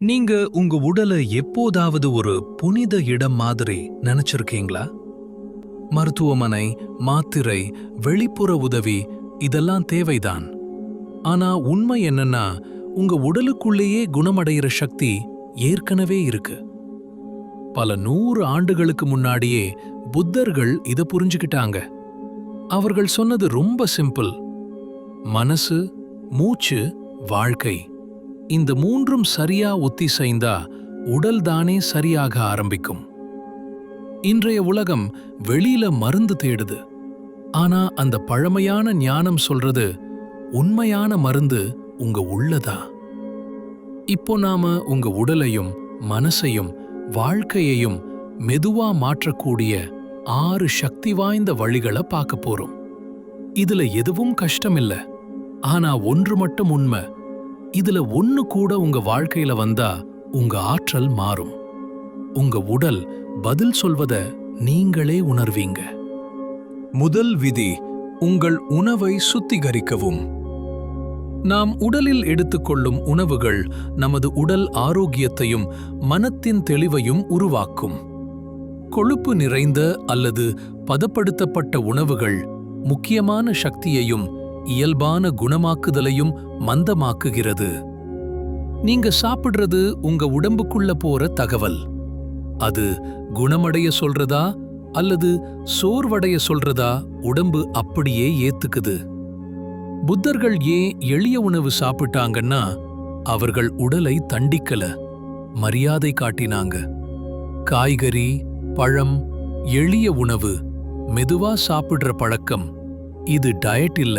நீங்க உங்க உடலை எப்போதாவது ஒரு புனித இடம் மாதிரி நினைச்சிருக்கீங்களா? மருத்துவமனை மாத்திரை வெளிப்புற உதவி இதெல்லாம் தேவைதான். ஆனா உண்மை என்னன்னா உங்க உடலுக்குள்ளேயே குணமடைகிற சக்தி ஏற்கனவே இருக்கு. பல நூறு ஆண்டுகளுக்கு முன்னாடியே புத்தர்கள் இத புரிஞ்சுக்கிட்டாங்க. அவர்கள் சொன்னது ரொம்ப சிம்பிள். மனசு மூச்சு வாழ்க்கை. இந்த மூன்றும் சரியா ஒத்திசைந்தா உடல்தானே சரியாக ஆரம்பிக்கும். இன்றைய உலகம் வெளியில மருந்து தேடுது. ஆனா அந்த பழமையான ஞானம் சொல்றது உண்மையான மருந்து உங்க உள்ளதா? இப்போ நாம உங்க உடலையும் மனசையும் வாழ்க்கையையும் மெதுவா மாற்றக்கூடிய ஆறு சக்தி வாய்ந்த வழிகளை பார்க்க போறோம். இதுல எதுவும் கஷ்டமில்ல. ஆனா ஒன்று மட்டும் உண்மை இதுல ஒன்னு கூட உங்க வாழ்க்கையில வந்தா உங்க ஆற்றல் மாறும். உங்க உடல் பதில் சொல்வத நீங்களே உணர்வீங்க. முதல் விதி உங்கள் உணவை சுத்திகரிக்கவும். நாம் உடலில் எடுத்துக்கொள்ளும் உணவுகள் நமது உடல் ஆரோக்கியத்தையும் மனத்தின் தெளிவையும் உருவாக்கும். கொழுப்பு நிறைந்த அல்லது பதப்படுத்தப்பட்ட உணவுகள் முக்கியமான சக்தியையும் இயல்பான குணமாக்குதலையும் மந்தமாக்குகிறது. நீங்க சாப்பிடுறது உங்க உடம்புக்குள்ள போற தகவல். அது குணமடைய சொல்றதா அல்லது சோர்வடைய சொல்றதா உடம்பு அப்படியே ஏத்துக்குது. புத்தர்கள் ஏன் எளிய உணவு சாப்பிட்டாங்கன்னா அவர்கள் உடலை தண்டிக்கல மரியாதை காட்டினாங்க. காய்கறி பழம் எளிய உணவு மெதுவா சாப்பிடுற பழக்கம் இது டயட் இல்ல.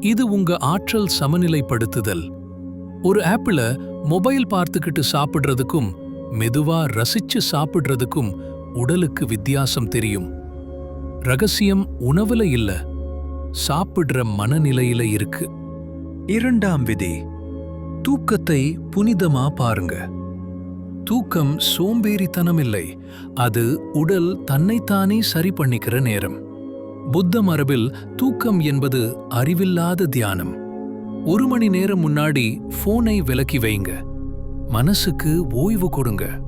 இது உங்க ஆற்றல் சமநிலைப்படுத்துதல். ஒரு ஆப்பிள மொபைல் பார்த்துக்கிட்டு சாப்பிடுறதுக்கும் மெதுவா ரசிச்சு சாப்பிடுறதுக்கும் உடலுக்கு வித்தியாசம் தெரியும். ரகசியம் உணவுல இல்ல சாப்பிடுற மனநிலையில இருக்கு. இரண்டாம் விதி தூக்கத்தை புனிதமா பாருங்க. தூக்கம் சோம்பேறித்தனம் இல்லை அது உடல் தன்னைத்தானே சரி பண்ணிக்கிற நேரம். புத்த மரபில் தூக்கம் என்பது அறிவில்லாத தியானம். ஒரு மணி நேரம் முன்னாடி போனை விலக்கி வைங்க. மனசுக்கு ஓய்வு கொடுங்க.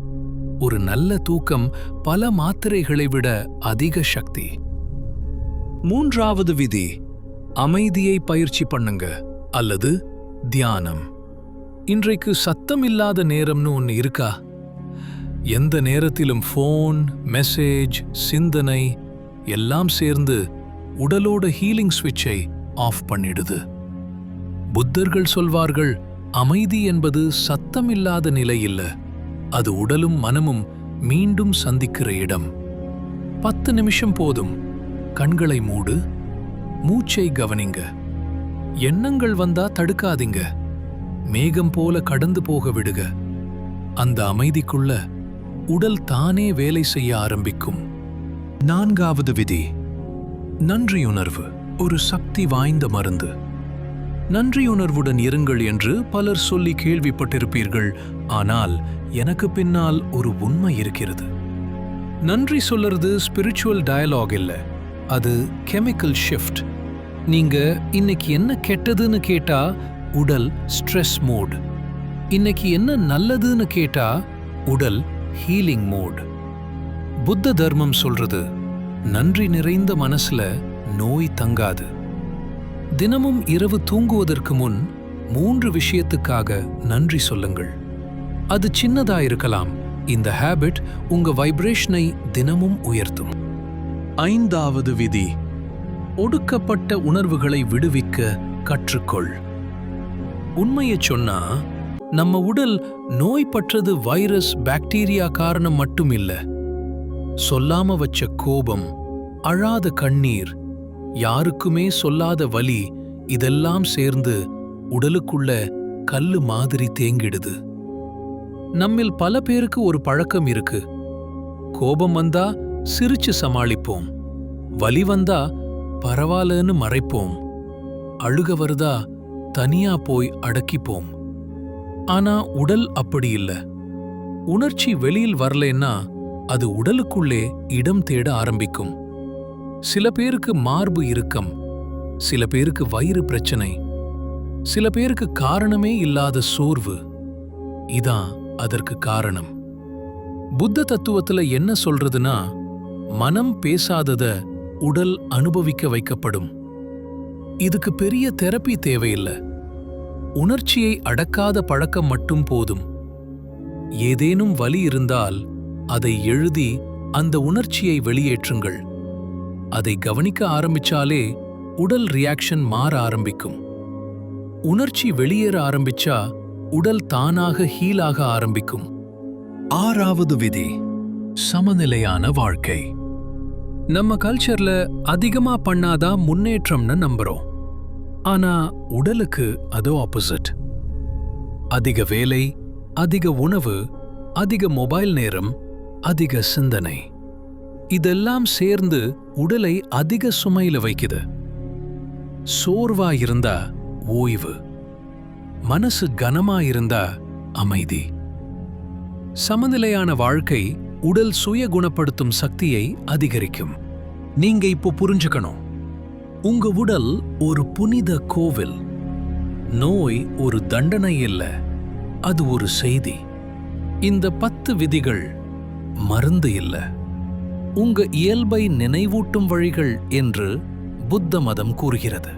ஒரு நல்ல தூக்கம் பல மாத்திரைகளை விட அதிக சக்தி. மூன்றாவது விதி அமைதியை பயிற்சி பண்ணுங்க அல்லது தியானம். இன்றைக்கு சத்தம் இல்லாத நேரம்னு ஒன்று இருக்கா? எந்த நேரத்திலும் ஃபோன் மெசேஜ் சிந்தனை எல்லாம் சேர்ந்து உடலோட ஹீலிங் சுவிட்சை ஆஃப் பண்ணிடுது. புத்தர்கள் சொல்வார்கள் அமைதி என்பது சத்தம் இல்லாத நிலை இல்ல அது உடலும் மனமும் மீண்டும் சந்திக்கிற இடம். பத்து நிமிஷம் போதும் கண்களை மூடு மூச்சை கவனிங்க. எண்ணங்கள் வந்தா தடுக்காதீங்க மேகம் போல கடந்து போக விடுக. அந்த அமைதிக்குள்ள உடல் தானே வேலை செய்ய ஆரம்பிக்கும். நான்காவது விதி. நன்றியுணர்வு ஒரு சக்தி வாய்ந்த மருந்து. நன்றியுணர்வுடன் இருங்கள் என்று பலர் சொல்லி கேள்விப்பட்டிருப்பீர்கள் ஆனால் எனக்கு பின்னால் ஒரு உண்மை இருக்கிறது. நன்றி சொல்லறது ஸ்பிரிச்சுவல் டயலாக் இல்லை அது கெமிக்கல் ஷிஃப்ட் நீங்க இன்னைக்கு என்ன கெட்டதுன்னு கேட்டா உடல் ஸ்ட்ரெஸ் மோட் இன்னைக்கு என்ன நல்லதுன்னு கேட்டா உடல் ஹீலிங் மோட் புத்த தர்மம் சொல்றது நன்றி நிறைந்த மனசுல நோய் தங்காது. தினமும் இரவு தூங்குவதற்கு முன் மூன்று விஷயத்துக்காக நன்றி சொல்லுங்கள். அது சின்னதா இருக்கலாம் இந்த ஹேபிட் உங்க வைப்ரேஷனை தினமும் உயர்த்தும். ஐந்தாவது விதி ஒடுக்கப்பட்ட உணர்வுகளை விடுவிக்க கற்றுக்கொள். உண்மையை சொன்னா நம்ம உடல் நோய்பற்றது வைரஸ் பாக்டீரியா காரணம் மட்டும் இல்லை சொல்லாம வச்ச கோபம் அழாத கண்ணீர் யாருக்குமே சொல்லாத வலி இதெல்லாம் சேர்ந்து உடலுக்குள்ள கல்லு மாதிரி தேங்கிடுது. நம்மில் பல பேருக்கு ஒரு பழக்கம் இருக்கு. கோபம் வந்தா சிரிச்சு சமாளிப்போம். வலி வந்தா பரவாயில்லன்னு மறைப்போம். அழுக வருதா தனியா போய் அடக்கிப்போம். ஆனா உடல் அப்படி இல்ல. உணர்ச்சி வெளியில் வரலைன்னா அது உடலுக்குள்ளே இடம் தேட ஆரம்பிக்கும். சில பேருக்கு மார்பு இறுக்கம் சில பேருக்கு வயிறு பிரச்சனை சில பேருக்கு காரணமே இல்லாத சோர்வு. இதான் அதற்கு காரணம். புத்த தத்துவத்துல என்ன சொல்றதுன்னா மனம் பேசாதத உடல் அனுபவிக்க வைக்கப்படும். இதுக்கு பெரிய தெரப்பி தேவையில்லை. உணர்ச்சியை அடக்காத பழக்கம் மட்டும் போதும். ஏதேனும் வலி இருந்தால் அதை எழுதி அந்த உணர்ச்சியை வெளியேற்றுங்கள். அதை கவனிக்க ஆரம்பிச்சாலே உடல் ரியாக்ஷன் மாற ஆரம்பிக்கும். உணர்ச்சி வெளியேற ஆரம்பிச்சா உடல் தானாக ஹீலாக ஆரம்பிக்கும். ஆறாவது விதி சமநிலையான வாழ்க்கை. நம்ம கல்ச்சர்ல அதிகமா பண்ணாதான் முன்னேற்றம்னு நம்புறோம். ஆனா உடலுக்கு அது ஆப்போசிட் அதிக வேலை அதிக உணவு அதிக மொபைல் நேரம் அதிக சிந்தனை. இதெல்லாம் சேர்ந்து உடலை அதிக சுமையில வைக்குது. சோர்வா இருந்தா ஓய்வு. மனசு கனமா இருந்தா அமைதி. சமநிலையான வாழ்க்கை உடல் சுய குணப்படுத்தும் சக்தியை அதிகரிக்கும். நீங்க இப்போ புரிஞ்சுக்கணும். உங்க உடல் ஒரு புனித கோவில். நோய் ஒரு தண்டனை இல்ல. அது ஒரு செய்தி. இந்த பத்து விதிகள் மருந்து இல்லை. உங்க இயல்பை நினைவூட்டும் வழிகள் என்று புத்த மதம் கூறுகிறது.